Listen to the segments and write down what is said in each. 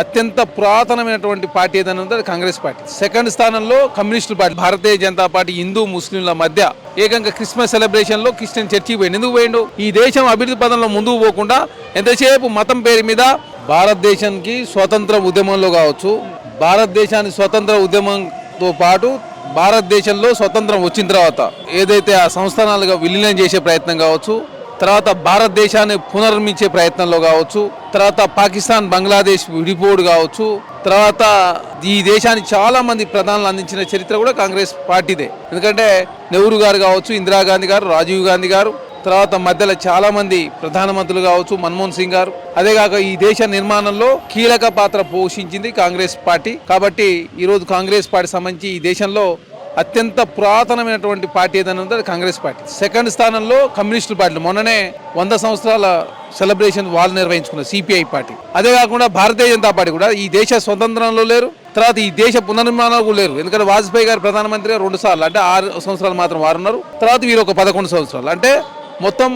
అత్యంత పురాతనమైనటువంటి పార్టీ ఏదైనా ఉందో అది కాంగ్రెస్ పార్టీ. సెకండ్ స్థానంలో communist party. Bharatiya Janata party Hindu ముస్లింల మధ్య ఏకంగా క్రిస్మస్ సెలబ్రేషన్లో క్రిస్టియన్ చర్చి పోయింది ఎందుకు పోయిండు? ఈ దేశం అభివృద్ధి పదంలో ముందుకు పోకుండా ఎంతసేపు మతం పేరు మీద భారతదేశానికి స్వతంత్ర ఉద్యమంలో కావచ్చు భారతదేశాన్ని స్వతంత్ర ఉద్యమంతో పాటు భారతదేశంలో స్వతంత్రం వచ్చిన తర్వాత ఏదైతే ఆ సంస్థానాలుగా విలీనం చేసే ప్రయత్నం కావచ్చు తర్వాత భారతదేశాన్ని పునర్మించే ప్రయత్నంలో కావచ్చు తర్వాత పాకిస్తాన్ బంగ్లాదేశ్ విడిపోడు కావచ్చు తర్వాత ఈ దేశానికి చాలా మంది ప్రధానులు అందించిన చరిత్ర కూడా కాంగ్రెస్ పార్టీదే. ఎందుకంటే నెహ్రూ గారు కావచ్చు ఇందిరాగాంధీ గారు రాజీవ్ గాంధీ గారు తర్వాత మధ్యలో చాలా మంది ప్రధానమంత్రులు కావచ్చు మన్మోహన్ సింగ్ గారు. అదేగాక ఈ దేశ నిర్మాణంలో కీలక పాత్ర పోషించింది కాంగ్రెస్ పార్టీ. కాబట్టి ఈరోజు కాంగ్రెస్ పార్టీ సంబంధించి ఈ దేశంలో అత్యంత పురాతనమైనటువంటి పార్టీ ఏదైనా ఉందో అది కాంగ్రెస్ పార్టీ. సెకండ్ స్థానంలో కమ్యూనిస్టు పార్టీ మొన్ననే వంద సంవత్సరాల సెలబ్రేషన్ వాళ్ళు నిర్వహించుకున్న సిపిఐ పార్టీ. అదే కాకుండా భారతీయ జనతా పార్టీ కూడా ఈ దేశ స్వతంత్రంలో లేరు. తర్వాత ఈ దేశ పునర్నిర్మాణాలు లేరు. ఎందుకంటే వాజ్పేయి గారు ప్రధానమంత్రిగా రెండు సార్లు అంటే ఆరు సంవత్సరాలు మాత్రం వారు ఉన్నారు. తర్వాత వీరు ఒక పదకొండు సంవత్సరాలు. అంటే మొత్తం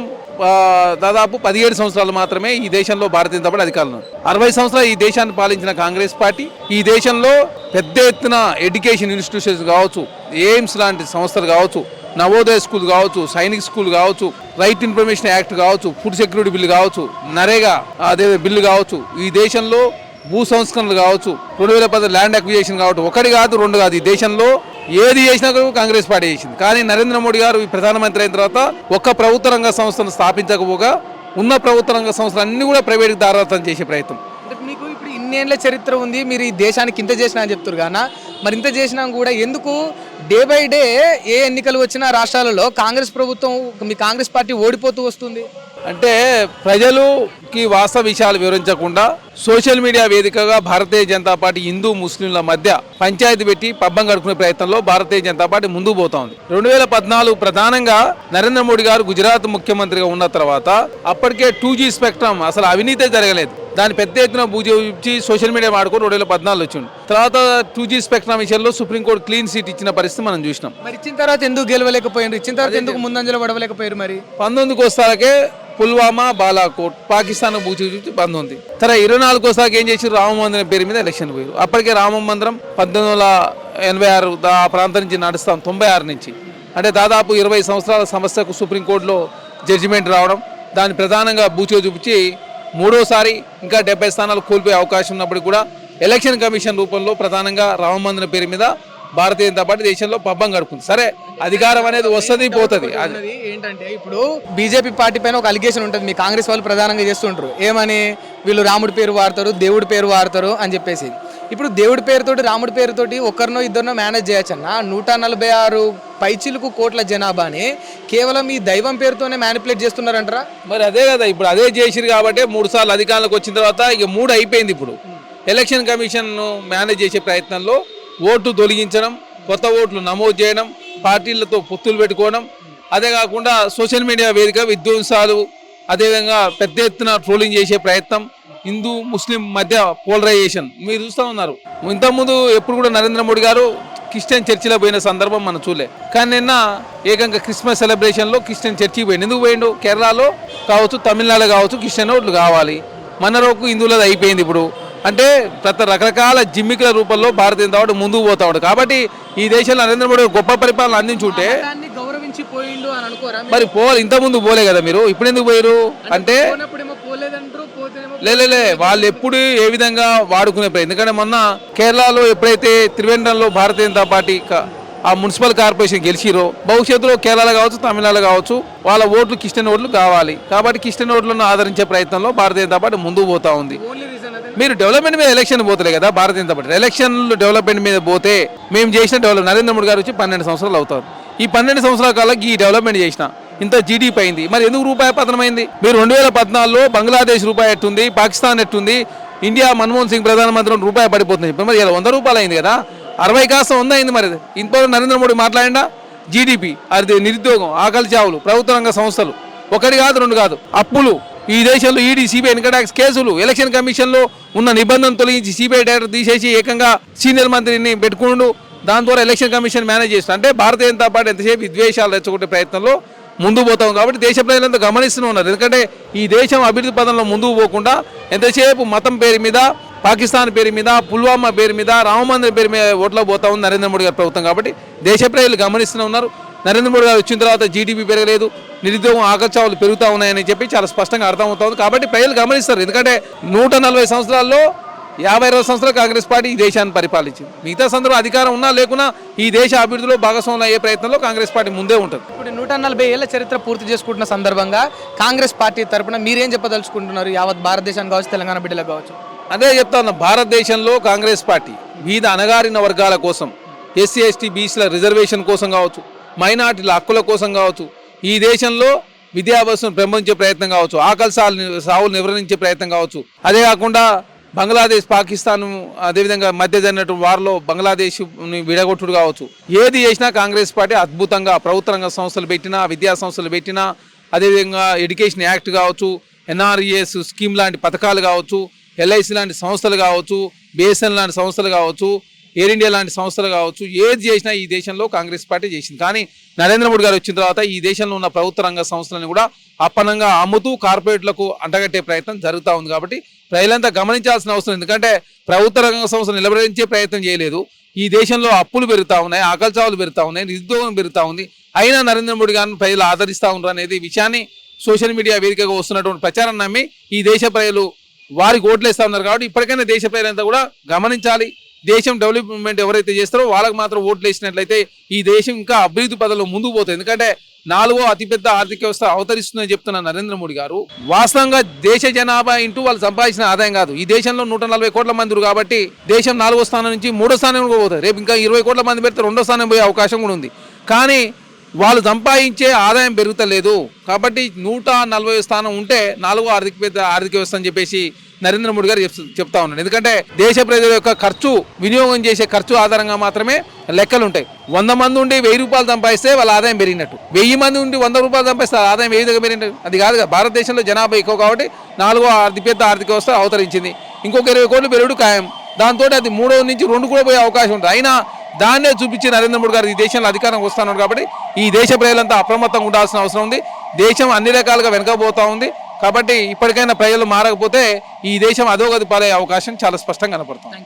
దాదాపు పదిహేడు సంవత్సరాలు మాత్రమే ఈ దేశంలో భారతీయ జనతా పార్టీ అధికారంలో అరవై సంవత్సరాలు ఈ దేశాన్ని పాలించిన కాంగ్రెస్ పార్టీ ఈ దేశంలో పెద్ద ఎత్తున ఎడ్యుకేషన్ ఇన్స్టిట్యూషన్స్ కావచ్చు ఎయిమ్స్ లాంటి సంస్థలు కావచ్చు నవోదయ స్కూల్ కావచ్చు సైనిక్ స్కూల్ కావచ్చు రైట్ ఇన్ఫర్మేషన్ యాక్ట్ కావచ్చు ఫుడ్ సెక్యూరిటీ బిల్లు కావచ్చు నరేగా అదే బిల్లు కావచ్చు ఈ దేశంలో భూ సంస్కరణలు కావచ్చు రెండు వేల పది ల్యాండ్ అక్విజేషన్ కావచ్చు ఒకటి కాదు రెండు కాదు ఈ దేశంలో ఏది చేసినా కూడా కాంగ్రెస్ పార్టీ చేసింది. కానీ నరేంద్ర మోడీ గారు ప్రధానమంత్రి అయిన తర్వాత ఒక్క ప్రభుత్వ రంగ సంస్థను స్థాపించకపోగా ఉన్న ప్రభుత్వ రంగ సంస్థలు అన్ని కూడా ప్రైవేట్కి దారాతం చేసే ప్రయత్నం. మీకు ఇప్పుడు ఇన్నేళ్ళ చరిత్ర ఉంది మీరు ఈ దేశానికి ఇంత చేసినా అని చెప్తారు కానా మరి ఇంత చేసినా కూడా ఎందుకు డే బై డే ఏ ఎన్నికలు వచ్చినా రాష్ట్రాలలో కాంగ్రెస్ ప్రభుత్వం మీ కాంగ్రెస్ పార్టీ ఓడిపోతూ వస్తుంది? అంటే ప్రజలుకి వాస్తవ విషయాలు వివరించకుండా సోషల్ మీడియా వేదికగా భారతీయ జనతా పార్టీ హిందూ ముస్లింల మధ్య పంచాయతీ పెట్టి పబ్బం గడుపుకునే ప్రయత్నంలో భారతీయ జనతా పార్టీ ముందుకు పోతా ఉంది రెండు వేల పద్నాలుగు ప్రధానంగా నరేంద్ర మోడీ గారు గుజరాత్ ముఖ్యమంత్రిగా ఉన్న తర్వాత అప్పటికే టూ జీ స్పెక్ట్రమ్ అసలు అవినీతే జరగలేదు. దాని పెద్ద ఎత్తున పూజించి సోషల్ మీడియా వాడుకొని రెండు వేల పద్నాలుగు వచ్చింది తర్వాత టూ జీ స్పెక్ట్రమ్ విషయంలో సుప్రీంకోర్టు క్లీన్ సీట్ ఇచ్చిన పరిస్థితి మనం చూసినాం. మరి ఇచ్చిన తర్వాత ఎందుకు గెలవలేకపోయారు? ఇచ్చిన తర్వాత ఎందుకు ముందంజలో పడవలేకపోయారు మరి? పంతొమ్మిదికి వస్తాకే పుల్వామా బాలాకోట్ పాకిస్తాన్ బూచి చూసి బంద్ ఉంది. తర్వాత ఇరవై నాలుగో సాగు ఏం చేసి రామ మందిరం పేరు మీద ఎలక్షన్ పోయారు అప్పటికే రామ మందిరం పద్దెనిమిది వందల ఎనభై ఆరు ఆ ప్రాంతం నుంచి నడుస్తాం తొంభై ఆరు నుంచి. అంటే దాదాపు ఇరవై సంవత్సరాల సమస్యకు సుప్రీంకోర్టులో జడ్జిమెంట్ రావడం దాన్ని ప్రధానంగా బూచిగా చూపించి మూడోసారి ఇంకా డెబ్బై స్థానాలు కోల్పోయే అవకాశం ఉన్నప్పటికీ కూడా ఎలక్షన్ కమిషన్ రూపంలో ప్రధానంగా రామ మందిరం పేరు మీద భారతీయ జనతా పార్టీ దేశంలో పబ్బం గడుపుతుంది. సరే అధికారం అనేది వస్తుంది పోతుంది. ఏంటంటే ఇప్పుడు బీజేపీ పార్టీ పైన ఒక అలిగేషన్ ఉంటుంది. మీ కాంగ్రెస్ వాళ్ళు ప్రధానంగా చేస్తుంటారు. ఏమని? వీళ్ళు రాముడి పేరు వాడతారు దేవుడి పేరు వాడతారు అని చెప్పేసి. ఇప్పుడు దేవుడి పేరుతోటి రాముడి పేరుతోటి ఒక్కరినో ఇద్దరినో మేనేజ్ చేయొచ్చన్న నూట నలభై ఆరు పైచిలుకు కోట్ల జనాభాని కేవలం ఈ దైవం పేరుతోనే మ్యానిపులేట్ చేస్తున్నారంటారా? మరి అదే కదా ఇప్పుడు అదే చేసిరు కాబట్టి మూడు సార్లు అధికారంలోకి వచ్చిన తర్వాత ఇక మూడు అయిపోయింది ఇప్పుడు. ఎలక్షన్ కమిషన్ మేనేజ్ చేసే ప్రయత్నంలో ఓటు తొలగించడం కొత్త ఓట్లు నమోదు చేయడం పార్టీలతో పొత్తులు పెట్టుకోవడం అదే కాకుండా సోషల్ మీడియా వేదిక విధ్వంసాలు అదేవిధంగా పెద్ద ఎత్తున ట్రోలింగ్ చేసే ప్రయత్నం హిందూ ముస్లిం మధ్య పోలరైజేషన్. మీరు చూస్తూ ఉన్నారు. ఇంతకుముందు ఎప్పుడు కూడా నరేంద్ర మోడీ గారు క్రిస్టియన్ చర్చిలో పోయిన సందర్భం మనం చూడలే. కానీ నిన్న ఏకంగా క్రిస్మస్ సెలబ్రేషన్లో క్రిస్టియన్ చర్చికి పోయిండు. ఎందుకు పోయిండు? కేరళలో కావచ్చు తమిళనాడు కావచ్చు క్రిస్టియన్ ఓట్లు కావాలి. మన roku హిందువులది అయిపోయింది ఇప్పుడు. అంటే ప్రతి రకరకాల జిమ్మికుల రూపంలో భారతీయ జనతా పార్టీ ముందుకు పోతా ఉంటాడు కాబట్టి ఈ దేశంలో నరేంద్ర మోడీ గొప్ప పరిపాలన అందించుంటే మరి? పోవాలి. ఇంత ముందు పోలే కదా మీరు? ఇప్పుడు ఎందుకు పోయారు అంటే లేలే వాళ్ళు ఎప్పుడు ఏ విధంగా వాడుకునే ఎందుకంటే మొన్న కేరళలో ఎప్పుడైతే త్రివేంద్రంలో భారతీయ జనతా పార్టీ ఆ మున్సిపల్ కార్పొరేషన్ గెలిచిరో భవిష్యత్తులో కేరళ కావచ్చు తమిళనాడు కావచ్చు వాళ్ళ ఓట్లు క్రిస్టియన్ ఓట్లు కావాలి. కాబట్టి క్రిస్టియన్ ఓట్లను ఆదరించే ప్రయత్నంలో భారతీయ జనతా పార్టీ ముందుకు పోతా ఉంది. మీరు డెవలప్మెంట్ మీద ఎలక్షన్ పోతలే కదా భారతీయ జనతా పార్టీ. ఎలక్షన్లు డెవలప్మెంట్ మీద పోతే మేము చేసిన డెవలప్ నరేంద్ర మోడీ గారు వచ్చి పన్నెండు సంవత్సరాలు అవుతారు. ఈ పన్నెండు సంవత్సరాల కాలం ఈ డెవలప్మెంట్ చేసిన ఇంత జీడీపీ అయింది. మరి ఎందుకు రూపాయి పతనమైంది మీరు రెండు వేల పద్నాలుగులో బంగ్లాదేశ్ రూపాయి ఎట్టుంది పాకిస్తాన్ ఎట్టుంది ఇండియా మన్మోహన్ సింగ్ ప్రధానమంత్రి రూపాయి పడిపోతుంది ఇప్పుడు మరి ఇలా వంద రూపాయలు అయింది కదా అరవై కాస్త వంద అయింది మరి. ఇంతవరకు నరేంద్ర మోడీ మాట్లాడినా జీడిపి అది నిరుద్యోగం ఆకలి చావులు ప్రభుత్వ రంగ సంస్థలు. ఒకటి కాదు రెండు కాదు అప్పులు. ఈ దేశంలో ఈడీ సిబిఐ ఇన్కమ్ ట్యాక్స్ కేసులు ఎలక్షన్ కమిషన్లో ఉన్న నిబంధనలు తొలగించి సిబిఐ డైరెక్టర్ తీసేసి ఏకంగా సీనియర్ మంత్రిని పెట్టుకుండు. దాని ద్వారా ఎలక్షన్ కమిషన్ మేనేజ్ చేస్తుంది. అంటే భారతీయ జనతా పార్టీ ఎంతసేపు విద్వేషాలు రెచ్చగొట్టే ప్రయత్నంలో ముందు పోతాం కాబట్టి దేశ ప్రజలంతా గమనిస్తూ ఉన్నారు. ఎందుకంటే ఈ దేశం అభివృద్ధి పదంలో ముందుకు పోకుండా ఎంతసేపు మతం పేరు మీద పాకిస్తాన్ పేరు మీద పుల్వామా పేరు మీద రామమందిర పేరు మీద ఓట్లో పోతా ఉంది నరేంద్ర మోడీ గారి ప్రభుత్వం. కాబట్టి దేశ ప్రజలు గమనిస్తూనే ఉన్నారు. నరేంద్ర మోడీ గారు వచ్చిన తర్వాత జీడిపి పెరగలేదు. నిరుద్యోగం ఆకర్షాలు పెరుగుతూ ఉన్నాయని చెప్పి చాలా స్పష్టంగా అర్థమవుతుంది. కాబట్టి ప్రజలు గమనిస్తారు. ఎందుకంటే నూట నలభై సంవత్సరాల్లో యాభై అరవై సంవత్సరాలు కాంగ్రెస్ పార్టీ ఈ దేశాన్ని పరిపాలించింది. మిగతా సందర్భం అధికారం ఉన్నా లేకున్నా ఈ దేశ అభివృద్ధిలో భాగస్వామ్యం అయ్యే ప్రయత్నంలో కాంగ్రెస్ పార్టీ ముందే ఉంటుంది. ఇప్పుడు నూట నలభై ఏళ్ళ చరిత్ర పూర్తి చేసుకుంటున్న సందర్భంగా కాంగ్రెస్ పార్టీ తరపున మీరేం చెప్పదలుచుకుంటున్నారు? యావత్ భారతదేశానికి కావచ్చు తెలంగాణ బిడ్డలకు కావచ్చు. అదే చెప్తా ఉన్నా భారతదేశంలో కాంగ్రెస్ పార్టీ బీద అణగారిన వర్గాల కోసం ఎస్సీ ఎస్టీ బీసీల రిజర్వేషన్ కోసం కావచ్చు మైనార్టీల హక్కుల కోసం కావచ్చు ఈ దేశంలో విద్యాభ్యాసం పెంపొందించే ప్రయత్నం కావచ్చు ఆకలి సాలు సావులు నివారించే ప్రయత్నం కావచ్చు. అదే కాకుండా బంగ్లాదేశ్ పాకిస్తాన్ అదేవిధంగా మధ్య జరిగినట్టు వారిలో బంగ్లాదేశ్ విడగొట్టుడు కావచ్చు. ఏది చేసినా కాంగ్రెస్ పార్టీ అద్భుతంగా ప్రభుత్వ రంగ సంస్థలు పెట్టినా విద్యా సంస్థలు పెట్టినా అదేవిధంగా ఎడ్యుకేషన్ యాక్ట్ కావచ్చు ఎన్ఆర్ఈఎస్ స్కీమ్ లాంటి పథకాలు కావచ్చు ఎల్ఐసి లాంటి సంస్థలు కావచ్చు బిఎస్ఎన్ లాంటి సంస్థలు కావచ్చు ఎయిర్ ఇండియా లాంటి సంస్థలు కావచ్చు ఏది చేసినా ఈ దేశంలో కాంగ్రెస్ పార్టీ చేసింది. కానీ నరేంద్ర మోడీ గారు వచ్చిన తర్వాత ఈ దేశంలో ఉన్న ప్రభుత్వ రంగ సంస్థలను కూడా అప్పనంగా అమ్ముతూ కార్పొరేట్లకు అంటగట్టే ప్రయత్నం జరుగుతూ ఉంది కాబట్టి ప్రజలంతా గమనించాల్సిన అవసరం. ఎందుకంటే ప్రభుత్వ రంగ సంస్థలు నిలబడించే ప్రయత్నం చేయలేదు. ఈ దేశంలో అప్పులు పెరుగుతూ ఉన్నాయి ఆకలి చావులు పెరుగుతూ ఉన్నాయి నిరుద్యోగం పెరుగుతూ ఉంది. అయినా నరేంద్ర మోడీ గారిని ప్రజలు ఆదరిస్తూ ఉన్నారు అనేది విషయాన్ని సోషల్ మీడియా వేదికగా వస్తున్నటువంటి ప్రచారం నమ్మి ఈ దేశ ప్రజలు వారికి ఓట్లేస్తా ఉన్నారు కాబట్టి ఇప్పటికైనా దేశ ప్రజలంతా కూడా గమనించాలి దేశం డెవలప్మెంట్ ఎవరైతే చేస్తారో వాళ్ళకి మాత్రం ఓట్లు వేసినట్లయితే ఈ దేశం ఇంకా అభివృద్ధి పదంలో ముందుకు పోతుంది. ఎందుకంటే నాలుగో అతిపెద్ద ఆర్థిక వ్యవస్థ అవతరిస్తుందని చెప్తున్న నరేంద్ర మోడీ గారు వాస్తవంగా దేశ జనాభా ఇంటూ వాళ్ళు సంపాదించిన ఆదాయం కాదు. ఈ దేశంలో నూట నలభై కోట్ల మంది కాబట్టి దేశం నాలుగో స్థానం నుంచి మూడో స్థానం కూడా పోతుంది. రేపు ఇంకా ఇరవై కోట్ల మంది పెడితే రెండో స్థానం పోయే అవకాశం కూడా ఉంది. కానీ వాళ్ళు సంపాదించే ఆదాయం పెరుగుతలేదు. కాబట్టి నూట నలభై స్థానం ఉంటే నాలుగో ఆర్థిక పెద్ద ఆర్థిక వ్యవస్థ అని చెప్పేసి నరేంద్ర మోడీ గారు చెప్తా ఉన్నాడు. ఎందుకంటే దేశ ప్రజల యొక్క ఖర్చు వినియోగం చేసే ఖర్చు ఆధారంగా మాత్రమే లెక్కలు ఉంటాయి. వంద మంది ఉండి వెయ్యి రూపాయలు సంపాదిస్తే వాళ్ళ ఆదాయం పెరిగినట్టు. వెయ్యి మంది ఉండి వంద రూపాయలు సంపాదిస్తే ఆదాయం ఏ విధంగా పెరిగినట్టు? అది కాదు కదా. భారతదేశంలో జనాభా ఎక్కువ కాబట్టి నాలుగో అతిపెద్ద ఆర్థిక వ్యవస్థ అవతరించింది. ఇంకొక ఇరవై కోట్లు పెరుగుడు ఖాయం. దాంతో అది మూడో నుంచి రెండు కూడా పోయే అవకాశం ఉంటుంది అయినా దాన్నే చూపించి నరేంద్ర మోడీ గారు ఈ దేశంలో అధికారం వస్తున్నాడు కాబట్టి ఈ దేశ ప్రజలంతా అప్రమత్తంగా ఉండాల్సిన అవసరం ఉంది. దేశం అన్ని రకాలుగా వెనకపోతూ ఉంది. కాబట్టి ఇప్పటికైనా ప్రజలు మారకపోతే ఈ దేశం అధోగతి పాలయ్యే అవకాశం చాలా స్పష్టంగా కనపడుతుంది.